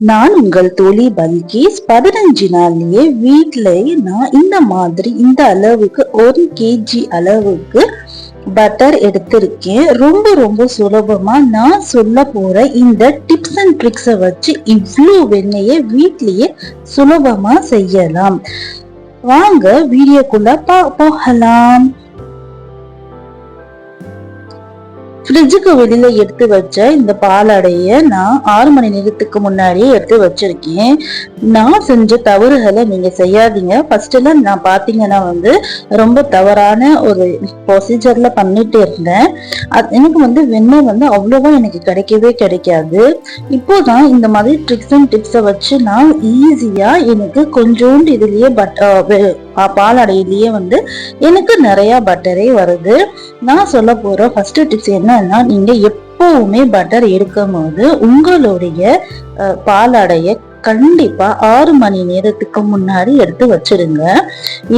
நான் உங்கள் தோழி பல்கேஸ் பதினஞ்சு நாள்லயே வீட்டிலேயே நான் இந்த மாதிரி இந்த அளவுக்கு ஒரு கேஜி அளவுக்கு பட்டர் எடுத்திருக்கேன். ரொம்ப ரொம்ப சுலபமா நான் சொல்ல போற இந்த டிப்ஸ் அண்ட் ட்ரிக்ஸை வச்சு இவ்வளோ வெண்ணெயை வீட்லயே சுலபமா செய்யலாம். வாங்க வீடியோக்குள்ள போகலாம். ஃப்ரிட்ஜுக்கு வெளியில எடுத்து வச்ச இந்த பாலாடைய நான் ஆறு மணி நேரத்துக்கு முன்னாடியே எடுத்து வச்சிருக்கேன். நான் செஞ்ச தவறுகளை நீங்க செய்யாதீங்க. ஃபர்ஸ்ட் எல்லாம் நான் பாத்தீங்கன்னா வந்து ரொம்ப தவறான ஒரு ப்ரொசீஜர்ல பண்ணிட்டு இருந்தேன். எனக்கு வந்து வெண்ணெய் வந்து அவ்வளவா எனக்கு கிடைக்கவே கிடைக்காது. இப்போதான் இந்த மாதிரி ட்ரிக்ஸ் அண்ட் டிப்ஸை வச்சு நான் ஈஸியா எனக்கு கொஞ்சோண்டு இதுலயே பட் பாலாடையிலேயே வந்து எனக்கு நிறைய பட்டரே வருது. நான் சொல்ல போற ஃபர்ஸ்ட் டிப்ஸ் என்னன்னா நீங்க எப்பவுமே பட்டர் எடுக்கும் போது உங்களுடைய பாலாடைய கண்டிப்பா ஆறு மணி நேரத்துக்கு முன்னாடி எடுத்து வச்சிருங்க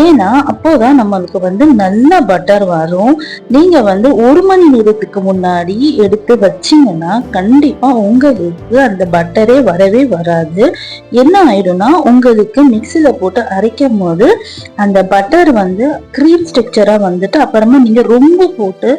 ஏன்னா அப்போதான் நம்மளுக்கு வந்து நல்ல பட்டர் வரும். நீங்க வந்து ஒரு மணி நேரத்துக்கு முன்னாடி எடுத்து வச்சீங்கன்னா கண்டிப்பா உங்களுக்கு அந்த பட்டரே வரவே வராது. என்ன ஆயிடும்னா உங்களுக்கு மிக்சியில போட்டு அரைக்கும் போது அந்த பட்டர் வந்து கிரீம் ஸ்ட்ரக்சரா வந்துட்டு அப்புறமா நீங்க ரொம்ப போட்டு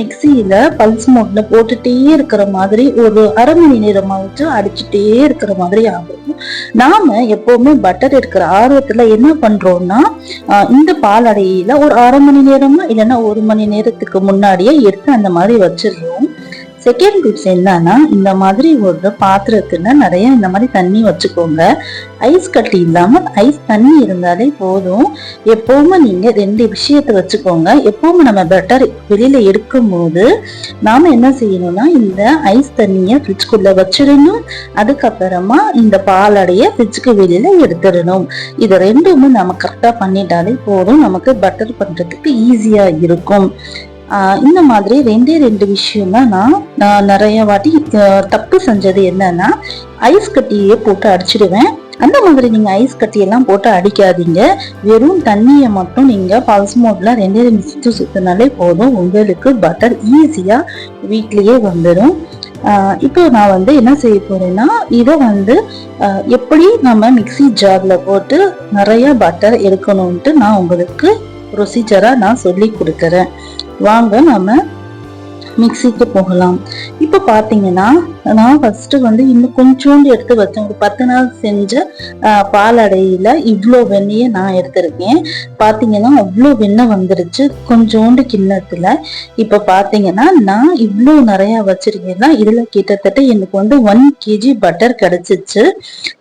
மிக்சியில பல்ஸ் மோட்ல போட்டுட்டே இருக்கிற மாதிரி ஒரு அரை மணி நேரமாவது அடிச்சுட்டே இருக்கிற மாதிரி ஆகும். நாம எப்பவுமே பட்டர் இருக்கிற ஆர்வத்துல என்ன பண்றோம்னா இந்த பால் அடையில ஒரு அரை மணி நேரமா இல்லைன்னா ஒரு மணி நேரத்துக்கு முன்னாடியே எடுத்து அந்த மாதிரி வச்சிருக்கோம் செகண்ட் டிப்ஸ் என்னன்னா இந்த மாதிரி ஒரு பாத்திரத்துல நிறைய இந்த மாதிரி தண்ணி வச்சுக்கோங்க. ஐஸ் கட்டி இல்லாம ஐஸ் தண்ணி இருந்தாலே போதும். எப்பவுமே நீங்க ரெண்டு விஷயத்த வச்சுக்கோங்க. எப்பவுமே நம்ம பெட்டர் வெளியில எடுக்கும் போது நாம என்ன செய்யணும்னா இந்த ஐஸ் தண்ணிய ஃப்ரிட்ஜ்குள்ள வச்சிடணும். அதுக்கப்புறமா இந்த பாலடைய ஃப்ரிட்ஜுக்கு வெளியில எடுத்துடணும். இது ரெண்டுமே நம்ம கரெக்டா பண்ணிட்டாலே போதும். நமக்கு பட்டர் பண்றதுக்கு ஈஸியா இருக்கும். இந்த மாதிரி ரெண்டே ரெண்டு விஷயம் தான் நான் நிறைய வாட்டி தப்பு செஞ்சது என்னன்னா ஐஸ் கட்டியே போட்டு அடிச்சிடுவேன். அந்த மாதிரி நீங்க ஐஸ் கட்டியெல்லாம் போட்டு அடிக்காதீங்க. வெறும் தண்ணியை மட்டும் நீங்க பல்ஸ் மோட்ல ரெண்டே ரெண்டு சுத்து சுத்தினாலே போதும். உங்களுக்கு பட்டர் ஈஸியா வீட்லயே வந்துடும் இப்போ நான் வந்து என்ன செய்ய போறேன்னா இதை வந்து எப்படி நம்ம மிக்சி ஜார்ல போட்டு நிறைய பட்டர் எடுக்கணும்ட்டு நான் உங்களுக்கு ப்ரொசீஜரா நான் சொல்லி கொடுக்குறேன். வாங்க நம்ம மிக்சிக்கு போகலாம். இப்போ பார்த்தீங்கன்னா நான் ஃபர்ஸ்ட் வந்து இன்னும் கொஞ்சோண்டு எடுத்து வச்சேன். ஒரு பத்து நாள் செஞ்ச பாலடையில இவ்வளோ வெண்ணெயை நான் எடுத்திருக்கேன். பார்த்தீங்கன்னா அவ்வளோ வெண்ணெய் வந்துருச்சு. கொஞ்சோண்டு கிண்ணத்துல. இப்போ பார்த்தீங்கன்னா நான் இவ்வளோ நிறையா வச்சிருக்கேன்னா இதுல கிட்டத்தட்ட எனக்கு வந்து ஒன் கேஜி பட்டர் கிடச்சிச்சு.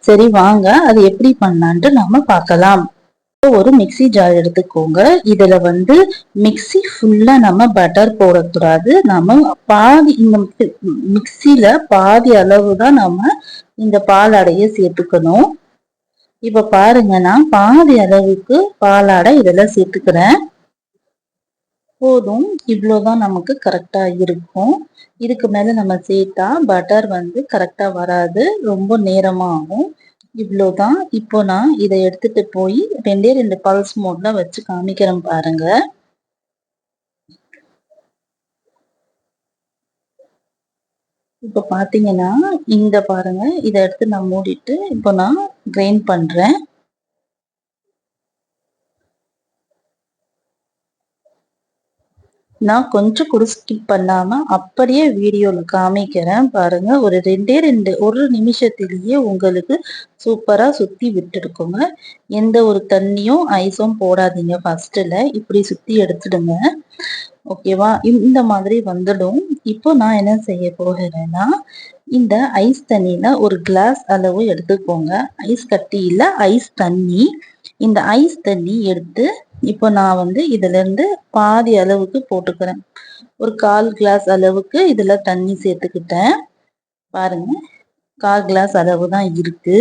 சரி வாங்க அது எப்படி பண்ணான்ட்டு நம்ம பார்க்கலாம். ஒரு மிக்சி ஜார் எடுத்துக்கோங்க. இதுல வந்து மிக்சி ஃபுல்லா நம்ம பட்டர் போடக்கூடாது நம்ம பாதி இந்த மிக்சியில பாதி அளவு தான் நம்ம இந்த பாலாடைய சேர்த்துக்கணும். இப்ப பாருங்க நான் பாதி அளவுக்கு பாலாடை இதுல சேர்த்துக்கிறேன். போதும். இவ்வளவுதான் நமக்கு கரெக்டா இருக்கும். இதுக்கு மேல நம்ம சேர்த்தா பட்டர் வந்து கரெக்டா வராது. ரொம்ப நேரமாகும். இவ்வளோதான் இப்போ நான் இதை எடுத்துட்டு போய் ரெண்டே ரெண்டு பல்ஸ் மோட்ல வச்சு காமிக்கிறேன் பாருங்க. இப்போ பார்த்தீங்கன்னா இந்த பாருங்க இதை எடுத்து நான் மூடிட்டு இப்போ நான் கிரைண்ட் பண்றேன். நான் கொஞ்சம் கூட ஸ்கிப் பண்ணாம அப்படியே வீடியோல காமிக்கிறேன். பாருங்க ஒரு ரெண்டே ரெண்டு ஒரு நிமிஷத்திலேயே உங்களுக்கு சூப்பரா சுத்தி விட்டுருக்குங்க. எந்த ஒரு தண்ணியும் ஐஸும் போடாதீங்க ஃபர்ஸ்ட்ல இப்படி சுத்தி எடுத்துடுங்க. ஓகேவா இந்த மாதிரி வந்துடும். இப்போ நான் என்ன செய்ய போகிறேன்னா இந்த ஐஸ் தண்ணியில ஒரு கிளாஸ் அளவு எடுத்துக்கோங்க. ஐஸ் கட்டி இல்லை ஐஸ் தண்ணி. இந்த ஐஸ் தண்ணி எடுத்து இப்போ நான் வந்து இதுல இருந்து பாதி அளவுக்கு போட்டுக்கிறேன். ஒரு கால் கிளாஸ் அளவுக்கு இதுல தண்ணி சேர்த்துக்கிட்டேன். பாருங்க. கால் கிளாஸ் அளவு தான் இருக்கு.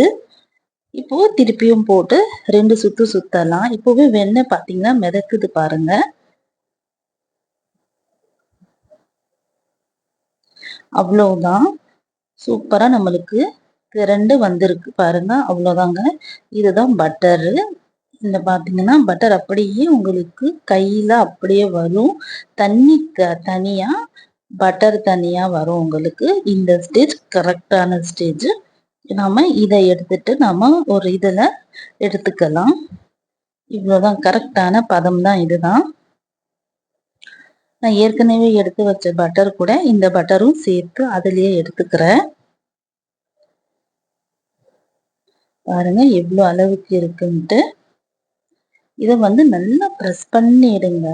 இப்போ திருப்பியும் போட்டு ரெண்டு சுத்து சுத்தலாம். இப்போவே வெண்ணெய் பார்த்தீங்கன்னா மிதக்குது பாருங்க. அவ்வளவுதான். சூப்பரா நம்மளுக்கு திரண்டு வந்திருக்கு பாருங்க. அவ்வளவுதாங்க. இதுதான் பட்டரு இந்த பார்த்தீங்கன்னா பட்டர் அப்படியே உங்களுக்கு கையில் அப்படியே வரும். தண்ணி த தனியாக பட்டர் தனியாக வரும் உங்களுக்கு. இந்த ஸ்டேஜ் கரெக்டான ஸ்டேஜ் நாம இதை எடுத்துட்டு நாம ஒரு இதுல எடுத்துக்கலாம். இவ்வளவுதான் கரெக்டான பதம் தான் இதுதான். நான் ஏற்கனவே எடுத்து வச்ச பட்டர் கூட இந்த பட்டரும் சேர்த்து அதுலயே எடுத்துக்கிறேன். பாருங்க எவ்வளோ அளவுக்கு இருக்குன்ட்டு. இதை வந்து நல்லா ப்ரெஸ் பண்ணிடுங்க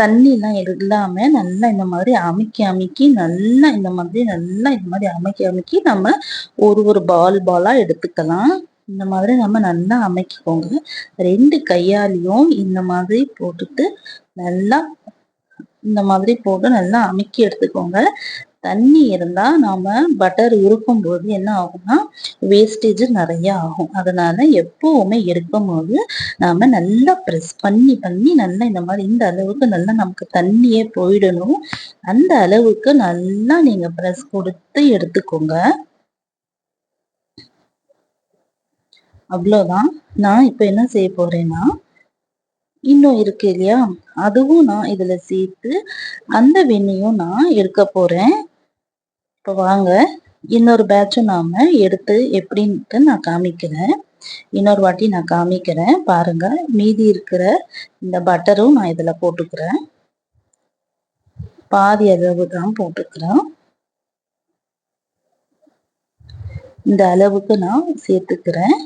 தண்ணிலாம் இல்லாம நல்லா இந்த மாதிரி அமுக்கி அமுக்கி நல்லா இந்த மாதிரி நல்லா இந்த மாதிரி அமுக்கி அமுக்கி நம்ம ஒரு ஒரு பால் பாலா எடுத்துக்கலாம். இந்த மாதிரி நம்ம நல்லா அமைக்கிக்கோங்க. ரெண்டு கையாலையும் இந்த மாதிரி போட்டுட்டு நல்லா இந்த மாதிரி போட்டு நல்லா அமுக்கி எடுத்துக்கோங்க. தண்ணி இருந்தால் நாம் பட்டர் உருக்கும் போது என்ன ஆகும்னா வேஸ்டேஜ் நிறைய ஆகும். அதனால எப்பவுமே எடுக்கும் போது நாம் நல்லா ப்ரெஸ் பண்ணி பண்ணி நல்லா இந்த மாதிரி இந்த அளவுக்கு நல்லா நமக்கு தண்ணியே போயிடணும். அந்த அளவுக்கு நல்லா நீங்கள் ப்ரெஸ் கொடுத்து எடுத்துக்கோங்க. அவ்வளோதான். நான் இப்போ என்ன செய்ய போகிறேன்னா இன்னும் இருக்கு இல்லையா? அதுவும் நான் இதில் சேர்த்து அந்த வெண்ணையும் நான் எடுக்க போகிறேன் இப்போ வாங்க. இன்னொரு பேட்சும் நாம எடுத்து எப்படின்ட்டு நான் காமிக்கிறேன். இன்னொரு வாட்டி நான் காமிக்கிறேன். பாருங்க மீதி இருக்கிற இந்த பட்டரும் நான் இதில் போட்டுக்கிறேன். பாதி அளவு தான் போட்டுக்கிறேன் இந்த அளவுக்கு நான் சேர்த்துக்கிறேன்.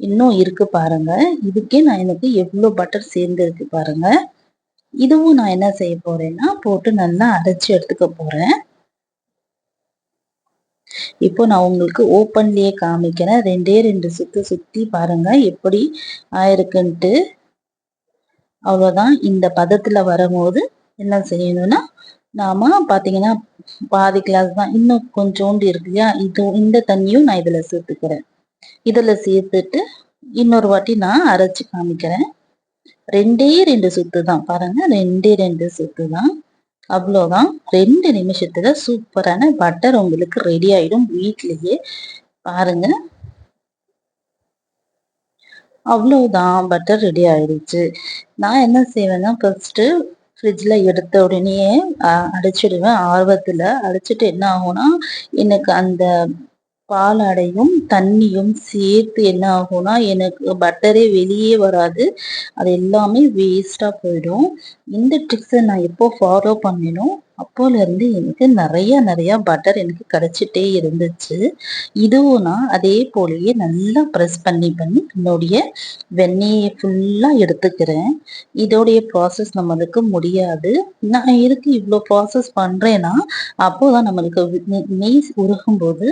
இன்னும் இருக்கு பாருங்க. இதுக்கே நான் எனக்கு எவ்வளோ பட்டர் சேர்ந்துருக்கு பாருங்க. இதுவும் நான் என்ன செய்ய போறேன்னா போட்டு நல்லா அரைச்சி எடுத்துக்க போறேன். இப்போ நான் உங்களுக்கு ஓப்பன்லயே காமிக்கிறேன். ரெண்டே ரெண்டு சுத்து சுத்தி பாருங்க. எப்படி ஆயிருக்குன்ட்டு. அவ்வளோதான் இந்த பதத்துல வரும்போது என்ன செய்யணும்னா நாம பாத்தீங்கன்னா பாதி கிளாஸ் தான். இன்னும் கொஞ்சோண்டு இருக்குயா இது இந்த தண்ணியும் நான் இதுல சேர்த்துக்கிறேன். இதுல சேர்த்துட்டு இன்னொரு வாட்டி நான் அரைச்சு காமிக்கிறேன். ரெண்டே ரெண்டு சுத்து தான் பாருங்க. ரெண்டே ரெண்டு சுத்து தான் அவ்வளோதான். ரெண்டு நிமிஷத்துல சூப்பரான பட்டர் உங்களுக்கு ரெடி ஆயிடும் வீட்லயே. பாருங்க. அவ்வளோதான் பட்டர் ரெடி ஆயிடுச்சு. நான் என்ன செய்வேன்னா ஃபர்ஸ்ட் ஃப்ரிட்ஜில் எடுத்த உடனே அடைச்சிடுவேன். ஆர்வத்தில் அடைச்சிட்டு என்ன ஆகும்னா எனக்கு அந்த பாலாடையும் தண்ணியும் சேர்த்து என்ன ஆகும்னா எனக்கு பட்டரே வெளியே வராது. அது எல்லாமே வேஸ்ட்டாக போயிடும். இந்த ட்ரிக்ஸை நான் எப்போ ஃபாலோ பண்ணினோம் அப்போலேருந்து எனக்கு நிறைய நிறையா பட்டர் எனக்கு கிடைச்சிட்டே இருந்துச்சு. இதுவும் நான் அதே போலயே நல்லா ப்ரெஸ் பண்ணி பண்ணி என்னுடைய வெண்ணெயை ஃபுல்லாக எடுத்துக்கிறேன். இதோடைய ப்ராசஸ் நம்மளுக்கு முடியாது. நான் இருக்கு இவ்வளோ ப்ராசஸ் பண்ணுறேன்னா அப்போ தான் நம்மளுக்கு நெய் உருகும் போது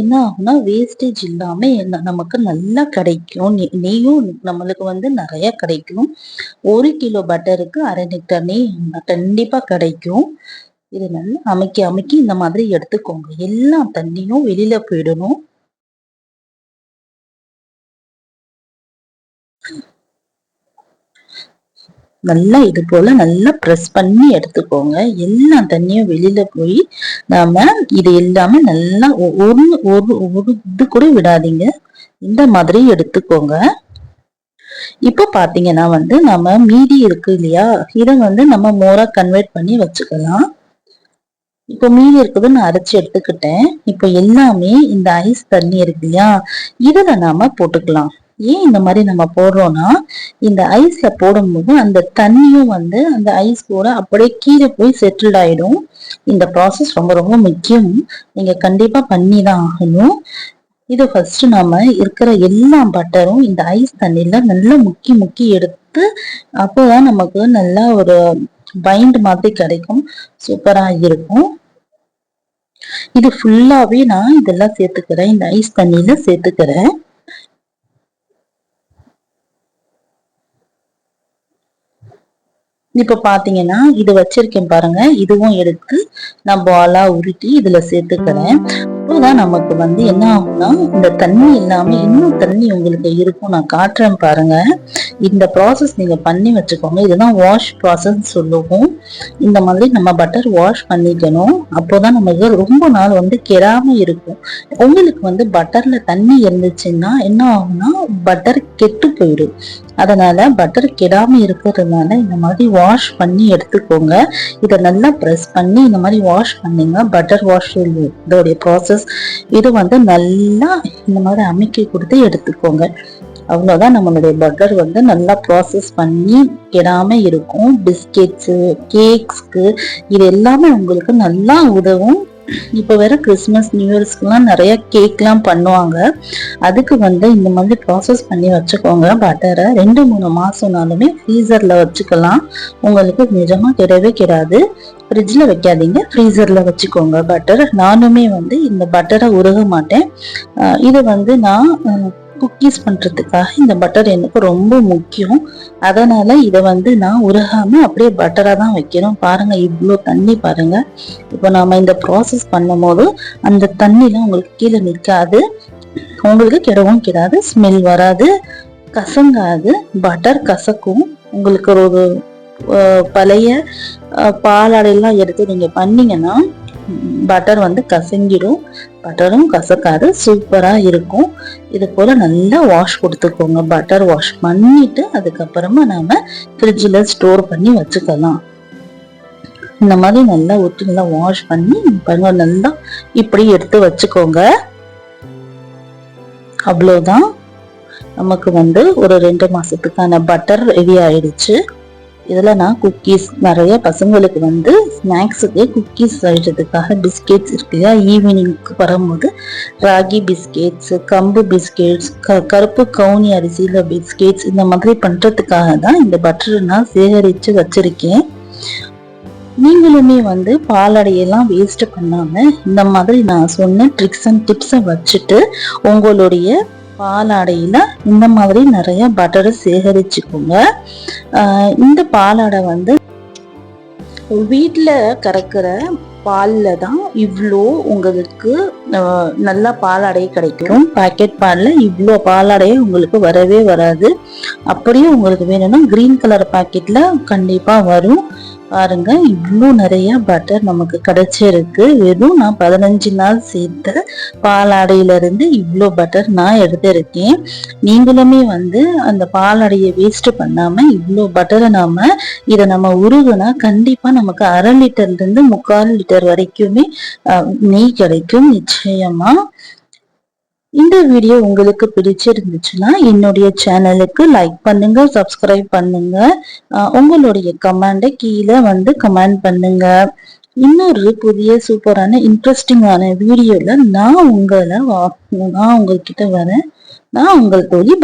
என்ன ஆகும்னா வேஸ்டேஜ் இல்லாமல் நமக்கு நல்லா கிடைக்கும். நெய்யும் நம்மளுக்கு வந்து நிறையா கிடைக்கும். ஒரு கிலோ பட்டருக்கு அரை லிட்டர் நெய் கண்டிப்பாக கிடைக்கும். இது நல்லா அமைக்கி அமைக்கி இந்த மாதிரி எடுத்துக்கோங்க. எல்லா தண்ணியும் வெளியில போயிடணும். நல்லா இது போல நல்லா ப்ரெஸ் பண்ணி எடுத்துக்கோங்க. எல்லா தண்ணியும் வெளியில போய் நாம இது எல்லாமே நல்லா ஒரு ஒரு ஒரு இது கூட விடாதீங்க. இந்த மாதிரி எடுத்துக்கோங்க. இப்போ பாத்தீங்கன்னா வந்து நம்ம மீதி இருக்கு இல்லையா? இதை வந்து நம்ம மோரா கன்வெர்ட் பண்ணி வச்சுக்கலாம். இப்போ மீதி இருக்குது நான் அரைச்சி எடுத்துக்கிட்டேன். இப்போ எல்லாமே இந்த ஐஸ் தண்ணி இருக்கு இல்லையா? இதில் நாம போட்டுக்கலாம். ஏன் இந்த மாதிரி நம்ம போடுறோம்னா இந்த ஐஸ்ல போடும்போது அந்த தண்ணியும் வந்து அந்த ஐஸ் கூட அப்படியே கீழே போய் செட்டில் ஆயிடும். இந்த ப்ராசஸ் ரொம்ப ரொம்ப முக்கியம். நீங்க கண்டிப்பா பண்ணி தான் ஆகணும். இது ஃபர்ஸ்ட் நாம இருக்கிற எல்லா பட்டரும் இந்த ஐஸ் தண்ணியில நல்லா முக்கி முக்கி எடுத்து அப்போதான் நமக்கு நல்லா ஒரு பைண்ட் மாதிரி கிடைக்கும். சூப்பரா இருக்கும். இது ஃபுல்லாவே நான் இதெல்லாம் சேர்த்துக்கிறேன். இந்த ஐஸ் தண்ணியில சேர்த்துக்கிறேன். இப்ப பாத்தீங்கன்னா இது வச்சிருக்கேன் பாருங்க. இதுவும் எடுத்து நான் பாலா உருட்டி இதுல சேர்த்துக்கிறேன். அப்போதான் நமக்கு வந்து என்ன ஆகும்னா இந்த தண்ணி இல்லாம இன்னும் தண்ணி உங்களுக்கு இருக்கும். நான் காட்டுறேன் பாருங்க. இந்த ப்ராசஸ் நீங்க பண்ணி வச்சுக்கோங்க. இதுதான் வாஷ் ப்ராசஸ் சொல்லுவோம். இந்த மாதிரி நம்ம பட்டர் வாஷ் பண்ணிக்கணும். அப்போதான் நமக்கு ரொம்ப நாள் வந்து கெடாம இருக்கும். உங்களுக்கு வந்து பட்டர்ல தண்ணி இருந்துச்சுன்னா என்ன ஆகும்னா பட்டர் கெட்டு போயிடும். அதனால பட்டர் கெடாம இருக்கிறதுனால இந்த மாதிரி வாஷ் பண்ணி எடுத்துக்கோங்க. இதை நல்லா ப்ரெஸ் பண்ணி இந்த மாதிரி வாஷ் பண்ணீங்கன்னா பட்டர் வாஷ் இதோடைய ப்ராசஸ் ப்ராசஸ் இது வந்து நல்லா இந்த மாதிரி அமைக்கி கொடுத்து எடுத்துக்கோங்க. அவ்வளோதான் நம்மளுடைய பட்டர் வந்து நல்லா ப்ராசஸ் பண்ணி கெடாமல் இருக்கும். பிஸ்கெட்ஸு கேக்ஸ்க்கு இது எல்லாமே உங்களுக்கு நல்லா உதவும். இப்போ வேற கிறிஸ்மஸ் நியூ இயர்ஸ்க்குலாம் நிறைய கேக்லாம் பண்ணுவாங்க. அதுக்கு வந்து இந்த மாதிரி ப்ராசஸ் பண்ணி வச்சுக்கோங்க. பட்டரை ரெண்டு மூணு மாசம்னாலுமே ஃப்ரீசரில் வச்சுக்கலாம். உங்களுக்கு நிஜமாக கிடவே கிடாது ஃப்ரிட்ஜில் வைக்காதீங்க. ஃப்ரீசரில் வச்சுக்கோங்க பட்டர் நானுமே வந்து இந்த பட்டரை உருக மாட்டேன். இதை வந்து நான் குக்கீஸ் பண்ணுறதுக்காக இந்த பட்டர் எனக்கு ரொம்ப முக்கியம். அதனால் இதை வந்து நான் உருகாமல் அப்படியே பட்டராக தான் வைக்கிறோம் பாருங்கள் இவ்வளோ தண்ணி பாருங்கள் இப்போ நாம் இந்த ப்ராசஸ் பண்ணும் போது அந்த தண்ணிலாம் உங்களுக்கு கீழே நிற்காது உங்களுக்கு கிடவும் கிடாது ஸ்மெல் வராது கசங்காது பட்டர் கசக்கும். உங்களுக்கு ஒரு பழைய பாலாடையெல்லாம் எடுத்து நீங்கள் பண்ணீங்கன்னா பட்டர் வந்து கசங்கிடும். பட்டரும் கசக்காது. சூப்பராக இருக்கும். இது போல் நல்லா வாஷ் கொடுத்துக்கோங்க. பட்டர் வாஷ் பண்ணிட்டு அதுக்கப்புறமா நாம் ஃப்ரிட்ஜில் ஸ்டோர் பண்ணி வச்சுக்கலாம். இந்த மாதிரி நல்லா ஊற்றி நல்லா வாஷ் பண்ணி பாருங்க. நல்லா இப்படி எடுத்து வச்சுக்கோங்க. அவ்வளோதான் நமக்கு வந்து ஒரு ரெண்டு மாதத்துக்கான பட்டர் ரெடி ஆயிடுச்சு. இதில் நான் குக்கீஸ் நிறைய பசங்களுக்கு வந்து ஸ்நாக்ஸுக்கு குக்கீஸ் செய்கிறதுக்காக பிஸ்கெட்ஸ் இருக்குதா ஈவினிங்க்கு வரும்போது ராகி பிஸ்கெட்ஸ் கம்பு பிஸ்கெட்ஸ் க கருப்பு கவுனி அரிசியில் பிஸ்கெட்ஸ் இந்த மாதிரி பண்ணுறதுக்காக தான் இந்த பட்டரை நான் சேகரித்து வச்சுருக்கேன். நீங்களுமே வந்து பாலடையெல்லாம் வேஸ்ட் பண்ணாமல் இந்த மாதிரி நான் சொன்ன ட்ரிக்ஸ் அண்ட் டிப்ஸை வச்சுட்டு உங்களுடைய பாலாடையில் இந்த மாதிரி நிறைய பட்டரை சேகரிச்சுக்கோங்க. இந்த பாலாடை வந்து வீட்டில் கறக்கிற பாலில் தான் இவ்வளோ உங்களுக்கு நல்ல பாலாடை கிடைக்கும். பாக்கெட் பாலில் இவ்வளோ பாலாடையே உங்களுக்கு வரவே வராது. அப்படியே உங்களுக்கு வேணும்னா க்ரீன் கலர் பாக்கெட்டில் கண்டிப்பாக வரும். பாருங்க இவ்வளோ நிறைய பட்டர் நமக்கு கிடைச்சிருக்கு. வெறும் நான் பதினஞ்சு நாள் சேர்த்த பாலாடையிலிருந்து இவ்வளோ பட்டர் நான் எடுத்திருக்கேன். நீங்களுமே வந்து அந்த பாலாடையை வேஸ்ட் பண்ணாம இவ்வளோ பட்டரை நாம இதை நம்ம உருகுனா கண்டிப்பாக நமக்கு அரை லிட்டர்ல இருந்து முக்கால் லிட்டர் வரைக்குமே நெய் கிடைக்கும் நிச்சயமா. இந்த வீடியோ உங்களுக்கு பிடிச்சிருந்துச்சுன்னா என்னுடைய சேனலுக்கு லைக் பண்ணுங்க சப்ஸ்கிரைப் பண்ணுங்க. உங்களுடைய கமெண்டை கீழே வந்து கமெண்ட் பண்ணுங்க. இன்னொரு புதிய சூப்பரான இன்ட்ரெஸ்டிங்கான வீடியோல நான் உங்களை நான் உங்ககிட்ட வரேன். நான் உங்கள் தோழி